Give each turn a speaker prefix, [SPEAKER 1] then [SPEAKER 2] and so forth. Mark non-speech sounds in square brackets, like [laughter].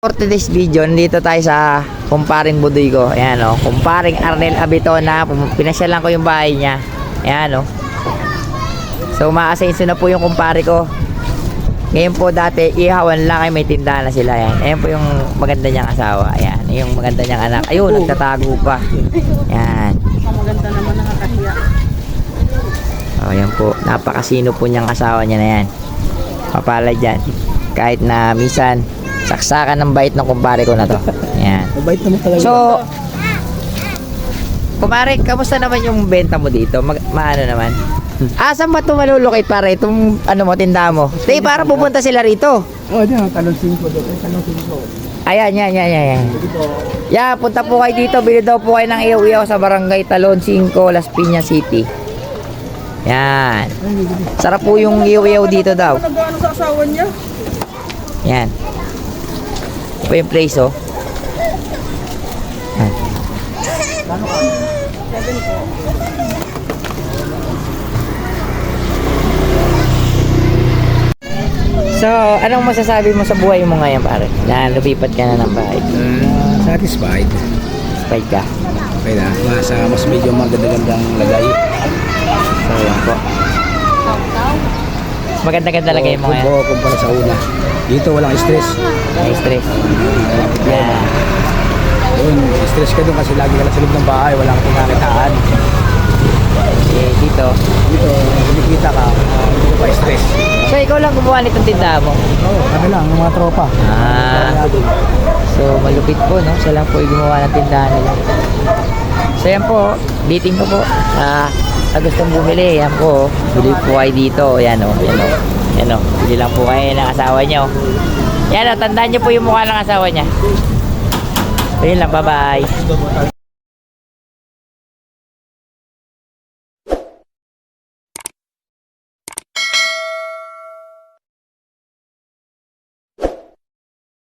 [SPEAKER 1] For today's video, nandito tayo sa kumparing budoy ko. Ayan o, kumparing Arnel Abitona. Pinasyalan ko yung bahay niya. Ayan o. So, umaasenso na po yung kumpare ko. Ngayon po dati, ihawan lang ay may tindahan na sila. Ayan. Ayan po yung maganda niyang asawa. Ayan. Yung maganda niyang anak. Ayun, nagtatago pa. Ayan.
[SPEAKER 2] Maganda naman nakakahiya.
[SPEAKER 1] O, ayan po. Napakasino po niyang asawa niya na yan. Papalad dyan. Kahit na minsan, saksakan ng bait ng kumpare ko na to. Ayan. [laughs]
[SPEAKER 2] Mabait naman talaga.
[SPEAKER 1] So, kumare, kamusta naman yung benta mo dito? Mag, maano naman? [laughs] Ah, saan ba ito malulukit pare? Itong ano mo, tinda mo? Di, para pupunta sila rito.
[SPEAKER 2] oh, diyan, talon 5 doon. Ay, talon 5.
[SPEAKER 1] Ayan, yan, yan, yan, yan. Yeah, punta po kayo dito. Bili daw po kayo ng iyaw-iyaw sa Barangay Talon 5, Las Piñas City. Yan. Sarap po yung iyaw-iyaw dito daw.
[SPEAKER 2] Nag-ano sa asawa niya?
[SPEAKER 1] Yan. Po yung place, oh. So, anong masasabi mo sa buhay mo ngayon, pare? Na lumipat ka na ng bahay.
[SPEAKER 3] Uh, satisfied.
[SPEAKER 1] Spike ka.
[SPEAKER 3] Okay na. Mas, uh, mas medyo maganda-gandang lagay.
[SPEAKER 1] So, yan po. Maganda-ganda talaga yung mga yan.
[SPEAKER 3] Oo, kumpara sa una. Dito walang stress.
[SPEAKER 1] May stress.
[SPEAKER 3] Yeah. Doon, stress ka doon kasi lagi ka lang sa loob ng bahay. Wala kang pinakitaan.
[SPEAKER 1] Eh, dito.
[SPEAKER 3] Dito, kumikita ka. Uh, hindi ka pa stress.
[SPEAKER 1] So, ikaw lang gumawa nitong tindahan mo.
[SPEAKER 3] Oo, oh, kami lang, mga tropa.
[SPEAKER 1] Ah. So, malupit po, no? Siya lang po yung gumawa ng tindahan nila. So, yan po. Dating ko po. Ah, sa gustong bumili, yan po. Bili po kayo dito. Yan o. Yan o. Yan o. Bili lang po kayo ng asawa niyo. Yan o. Tandaan niyo po yung mukha ng asawa niya. So, yun lang. Bye-bye.